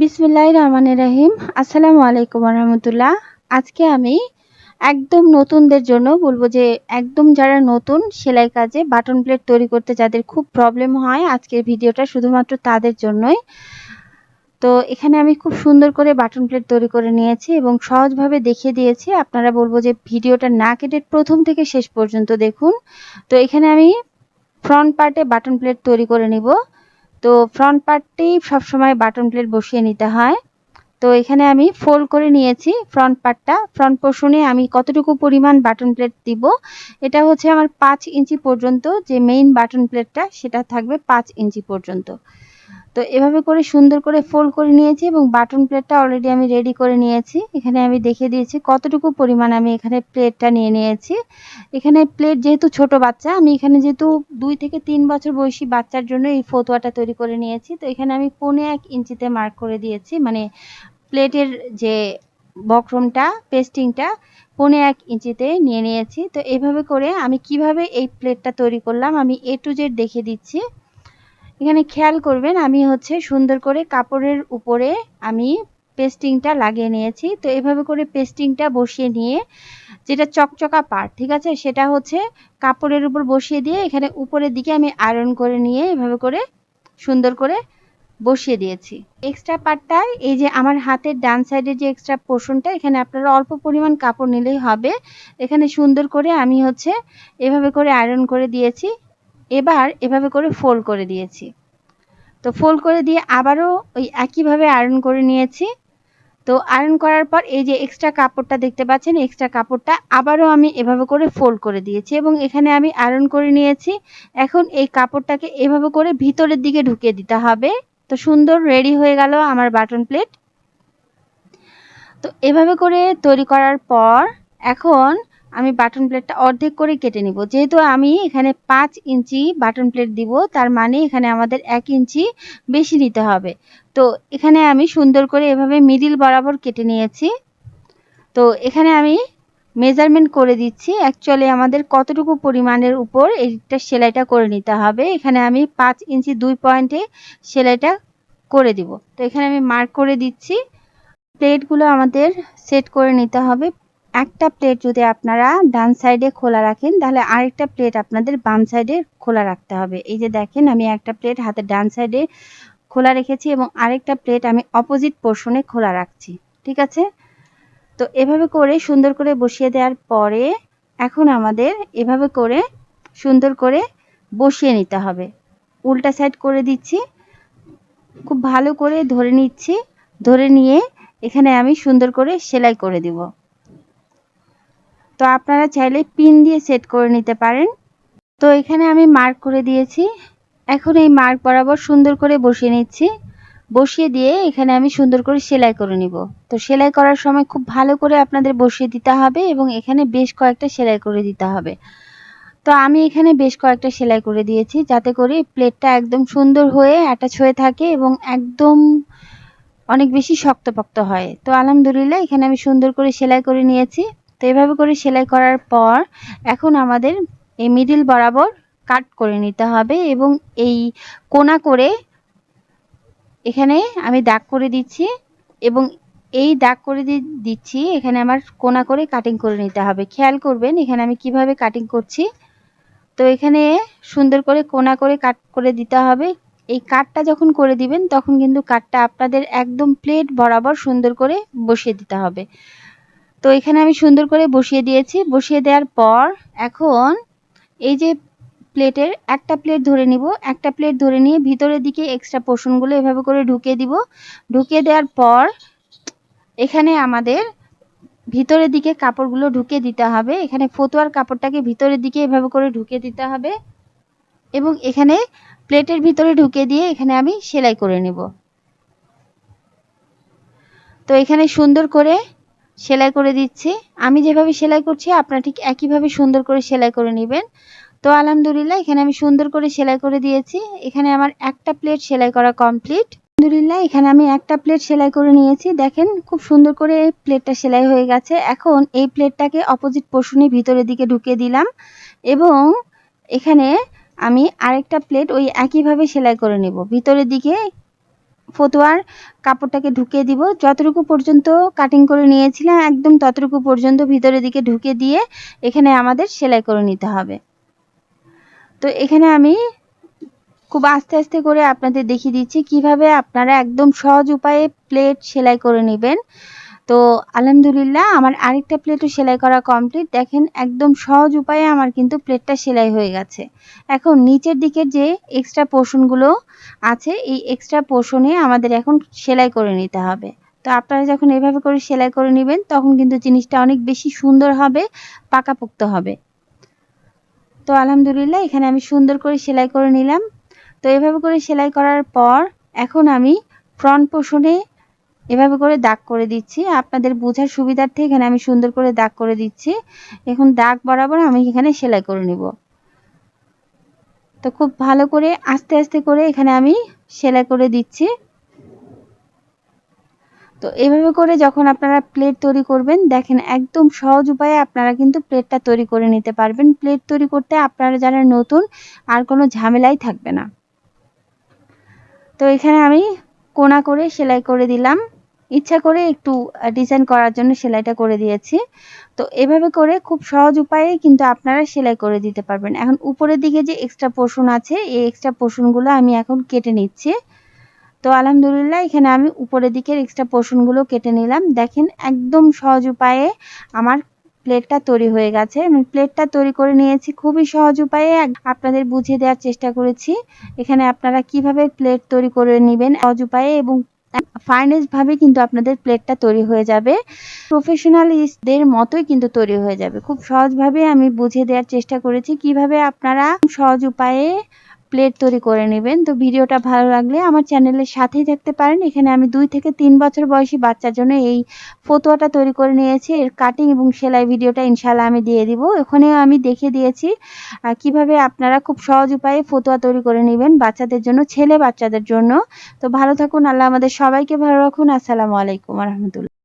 বিসমিল্লাহ রহমান রাহিম। আসসালামু আলাইকুম রহমতুল্লাহ। আজকে আমি একদম নতুনদের জন্য বলব যে, একদম যারা নতুন সেলাই কাজে বাটন প্লেট তৈরি করতে যাদের খুব প্রবলেম হয়, আজকের ভিডিওটা শুধুমাত্র তাদের জন্যই। তো এখানে আমি খুব সুন্দর করে বাটন প্লেট তৈরি করে নিয়েছি এবং সহজভাবে দেখিয়ে দিয়েছি। আপনারা বলব যে, ভিডিওটা না কেটে প্রথম থেকে শেষ পর্যন্ত দেখুন। তো এখানে আমি ফ্রন্ট পার্টে বাটন প্লেট তৈরি করে নিব। তো ফ্রন্ট পার্টটি সবসময় বাটন প্লেট বসিয়ে নিতে হয়। তো এখানে আমি ফোল্ড করে নিয়েছি ফ্রন্ট পার্টটা ফ্রন্ট পোর্শনে আমি কতটুকু পরিমাণ বাটন প্লেট দিব, এটা হচ্ছে আমার পাঁচ ইঞ্চি পর্যন্ত যে মেইন বাটন প্লেটটা সেটা থাকবে পাঁচ ইঞ্চি পর্যন্ত। তো এভাবে করে সুন্দর করে ফোল্ড করে নিয়েছি এবং বাটন প্লেটটা অলরেডি আমি রেডি করে নিয়েছি। এখানে আমি দেখে দিয়েছি কতটুকু পরিমাণ আমি এখানে প্লেটটা নিয়ে নিয়েছি। এখানে প্লেট যেহেতু ছোট বাচ্চা, আমি এখানে যেহেতু দুই থেকে তিন বছর বয়সী বাচ্চার জন্য এই ফতুয়াটা তৈরি করে নিয়েছি। তো এখানে আমি পৌনে এক ইঞ্চিতে মার্ক করে দিয়েছি। মানে প্লেটের যে বক্রমটা পেস্টিংটা পৌনে এক ইঞ্চিতে নিয়ে নিয়েছি। তো এভাবে করে আমি কীভাবে এই প্লেটটা তৈরি করলাম, আমি এ টু জেড দেখে দিচ্ছি। এখানে খেয়াল করবেন, আমি হচ্ছে সুন্দর করে কাপড়ের উপরে আমি পেস্টিংটা লাগিয়ে নিয়েছি। তো এভাবে করে পেস্টিংটা বসিয়ে নিয়ে যেটা চকচকা পার্ট ঠিক আছে? সেটা হচ্ছে কাপড়ের উপর বসিয়ে দিয়ে এখানে উপরের দিকে আমি আয়রন করে নিয়ে এভাবে করে সুন্দর করে বসিয়ে দিয়েছি। এক্সট্রা পার্টটা এই যে আমার হাতের ডান সাইডে যে এক্সট্রা পোর্শনটা এখানে আপনারা অল্প পরিমাণ কাপড় নিলেই হবে। এখানে সুন্দর করে আমি হচ্ছে এভাবে করে আয়রন করে দিয়েছি। এবার এভাবে করে ফোল্ড করে দিয়েছি। তো ফোল্ড করে দিয়ে আবারও ওই একইভাবে আয়রন করে নিয়েছি। তো আয়রন করার পর এই যে এক্সট্রা কাপড়টা দেখতে পাচ্ছেন এক্সট্রা কাপড়টা আবারও আমি এভাবে করে ফোল্ড করে দিয়েছি এবং এখানে আমি আয়রন করে নিয়েছি। এখন এই কাপড়টাকে এভাবে করে ভিতরের দিকে ঢুকিয়ে দিতে হবে। তো সুন্দর রেডি হয়ে গেল আমার বাটন প্লেট তো এভাবে করে তৈরি করার পর এখন আমি বাটন প্লেটটা অর্ধেক করে কেটে নিব। যেহেতু আমি এখানে পাঁচ ইঞ্চি বাটন প্লেট দিব, তার মানে এখানে আমাদের এক ইঞ্চি বেশি নিতে হবে। তো এখানে আমি সুন্দর করে এভাবে মিডিল বরাবর কেটে নিয়েছি। তো এখানে আমি মেজারমেন্ট করে দিচ্ছি। অ্যাকচুয়ালি আমাদের কতটুকু পরিমাণের উপর এইটা সেলাইটা করে নিতে হবে। এখানে আমি পাঁচ ইঞ্চি দুই পয়েন্টে সেলাইটা করে দিব। তো এখানে আমি মার্ক করে দিচ্ছি। প্লেটগুলো আমাদের সেট করে নিতে হবে। একটা প্লেট যদি আপনারা ডান সাইডে খোলা রাখেন, তাহলে আরেকটা প্লেট আপনাদের বাম সাইডে খোলা রাখতে হবে। এই যে দেখেন, আমি একটা প্লেট হাতের ডান সাইডে খোলা রেখেছি এবং আরেকটা প্লেট আমি অপোজিট পোর্শনে খোলা রাখছি। ঠিক আছে? তো এভাবে করে সুন্দর করে বসিয়ে দেওয়ার পরে এখন আমাদের এভাবে করে সুন্দর করে বসিয়ে নিতে হবে। উল্টা সাইড করে দিচ্ছি। খুব ভালো করে ধরে নিচ্ছি। ধরে নিয়ে এখানে আমি সুন্দর করে সেলাই করে দিব। তো আপনারা চাইলে পিন দিয়ে সেট করে নিতে পারেন। তো এখানে আমি মার্ক করে দিয়েছি। এখন এই মার্ক বরাবর সুন্দর করে বসিয়ে নিচ্ছি। বসিয়ে দিয়ে এখানে আমি সুন্দর করে সেলাই করে নিব। তো সেলাই করার সময় খুব ভালো করে আপনাদের বসিয়ে দিতে হবে এবং এখানে বেশ কয়েকটা সেলাই করে দিতে হবে। তো আমি এখানে বেশ কয়েকটা সেলাই করে দিয়েছি যাতে করে প্লেটটা একদম সুন্দর হয়ে অ্যাটাচ হয়ে থাকে এবং একদম অনেক বেশি শক্তপোক্ত হয়। তো আলহামদুলিল্লাহ এখানে আমি সুন্দর করে সেলাই করে নিয়েছি। তো এভাবে করে সেলাই করার পর এখন আমাদের এই মিডিল বরাবর কাট করে নিতে হবে এবং এই কোনা করে এখানে আমি দাগ করে দিচ্ছি এবং এই দাগ করে দিচ্ছি, এখানে আমার কোনা করে কাটিং করে নিতে হবে। খেয়াল করবেন এখানে আমি কীভাবে কাটিং করছি। তো এখানে সুন্দর করে কোনা করে কাট করে দিতে হবে। এই কাটটা যখন করে দিবেন, তখন কিন্তু কাটটা আপনাদের একদম প্লেট বরাবর সুন্দর করে বসিয়ে দিতে হবে। তো এখানে আমি সুন্দর করে বসিয়ে দিয়েছি। বসিয়ে দেওয়ার পর এখন এই যে প্লেটের একটা প্লেট ধরে নিব। একটা প্লেট ধরে নিয়ে ভিতরের দিকে এক্সট্রা পোর্শনগুলো এভাবে করে ঢুকিয়ে দিব। ঢুকিয়ে দেওয়ার পর এখানে আমাদের ভিতরের দিকে কাপড়গুলো ঢুকিয়ে দিতে হবে। এখানে ফতুয়ার কাপড়টাকে ভিতরের দিকে এভাবে করে ঢুকিয়ে দিতে হবে এবং এখানে প্লেটের ভিতরে ঢুকিয়ে দিয়ে এখানে আমি সেলাই করে নেব। তো এখানে সুন্দর করে সেলাই করে দিচ্ছি। আমি যেভাবে সেলাই করছি, আপনারা ঠিক একইভাবে সুন্দর করে সেলাই করে নেবেন। তো আলহামদুলিল্লাহ, এখানে আমি সুন্দর করে সেলাই করে দিয়েছি। এখানে আমার একটা প্লেট সেলাই করা কমপ্লিট। আলহামদুলিল্লাহ, এখানে আমি একটা প্লেট সেলাই করে নিয়েছি। দেখেন, খুব সুন্দর করে প্লেটটা সেলাই হয়ে গেছে। এখন এই প্লেটটাকে অপোজিট পোর্শনের ভিতরের দিকে ঢুকিয়ে দিলাম এবং এখানে আমি আরেকটা প্লেট ওই একইভাবে সেলাই করে নেব। ভিতরের দিকে ফতুয়ার কাপড়টাকে ঢুকিয়ে দিব। যতটুকু পর্যন্ত কাটিং করে নিয়েছিলাম, একদম ততটুকু পর্যন্ত ভিতরের দিকে ঢুকে দিয়ে এখানে আমাদের সেলাই করে নিতে হবে। তো এখানে আমি খুব আস্তে আস্তে করে আপনাদের দেখিয়ে দিচ্ছি কীভাবে আপনারা একদম সহজ উপায়ে প্লেট সেলাই করে নেবেন। তো আলহামদুলিল্লাহ আমার আরেকটা প্লেটও সেলাই করা কমপ্লিট দেখেন একদম সহজ উপায়ে আমার কিন্তু প্লেটটা সেলাই হয়ে গেছে। এখন নিচের দিকের যে এক্সট্রা পোর্শনগুলো আছে, এই এক্সট্রা পোর্শনে আমাদের এখন সেলাই করে নিতে হবে। তো আপনারা যখন এভাবে করে সেলাই করে নেবেন, তখন কিন্তু জিনিসটা অনেক বেশি সুন্দর হবে, পাকাপোক্ত হবে। তো আলহামদুলিল্লাহ এখানে আমি সুন্দর করে সেলাই করে নিলাম। তো এভাবে করে সেলাই করার পর এখন আমি ফ্রন্ট পোর্শনে এভাবে করে দাগ করে দিচ্ছি। আপনাদের বোঝার সুবিধার্থে এখানে আমি সুন্দর করে দাগ করে দিচ্ছি। এখন দাগ বরাবর আমি এখানে সেলাই করে নিব। তো খুব ভালো করে আস্তে আস্তে করে এখানে আমি সেলাই করে দিচ্ছি। তো এভাবে করে যখন আপনারা প্লেট তৈরি করবেন, দেখেন একদম সহজ উপায়ে আপনারা কিন্তু প্লেটটা তৈরি করে নিতে পারবেন। প্লেট তৈরি করতে আপনারা যারা নতুন, আর কোনো ঝামেলাই থাকবে না। তো এখানে আমি কোনা করে সেলাই করে দিলাম। ইচ্ছা করে একটু ডিজাইন করার জন্য সেলাইটা করে দিয়েছি। তো এভাবে করে খুব সহজ উপায়ে কিন্তু আপনারা সেলাই করে দিতে পারবেন। এখন উপরের দিকে যে এক্সট্রা পোর্শন আছে, এই এক্সট্রা পোর্শনগুলো আমি এখন কেটে নিচ্ছি। তো আলহামদুলিল্লাহ, এখানে আমি উপরের দিকের এক্সট্রা পোর্শনগুলো কেটে নিলাম। দেখেন একদম সহজ উপায়ে আমার প্লেটটা তৈরি হয়ে গেছে। আমি প্লেটটা তৈরি করে নিয়েছি খুবই সহজ উপায়ে। আপনাদের বুঝিয়ে দেওয়ার চেষ্টা করেছি। এখানে আপনারা কীভাবে প্লেট তৈরি করে নেবেন, সহজ উপায়ে এবং ভাবে কিন্তু আপনাদের প্লেটটা তৈরি হয়ে যাবে। প্রফেশনালিস্টদের মতোই কিন্তু তৈরি হয়ে যাবে। খুব সহজভাবে আমি বুঝিয়ে দেওয়ার চেষ্টা করেছি কীভাবে আপনারা সহজ উপায়ে প্লেট তৈরি করে নেবেন। তো ভিডিওটা ভালো লাগলে আমার চ্যানেলের সাথেই থাকতে পারেন। এখানে আমি দুই থেকে তিন বছর বয়সী বাচ্চার জন্য এই ফতোয়াটা তৈরি করে নিয়েছি। এর কাটিং এবং সেলাই ভিডিওটা ইনশাল্লাহ আমি দিয়ে দিব। ওখানেও আমি দেখিয়ে দিয়েছি কীভাবে আপনারা খুব সহজ উপায়ে ফতোয়া তৈরি করে নেবেন বাচ্চাদের জন্য, ছেলে বাচ্চাদের জন্য। তো ভালো থাকুন, আল্লাহ আমাদের সবাইকে ভালো রাখুন। আসসালামু আলাইকুম রহমতুল্লাহ।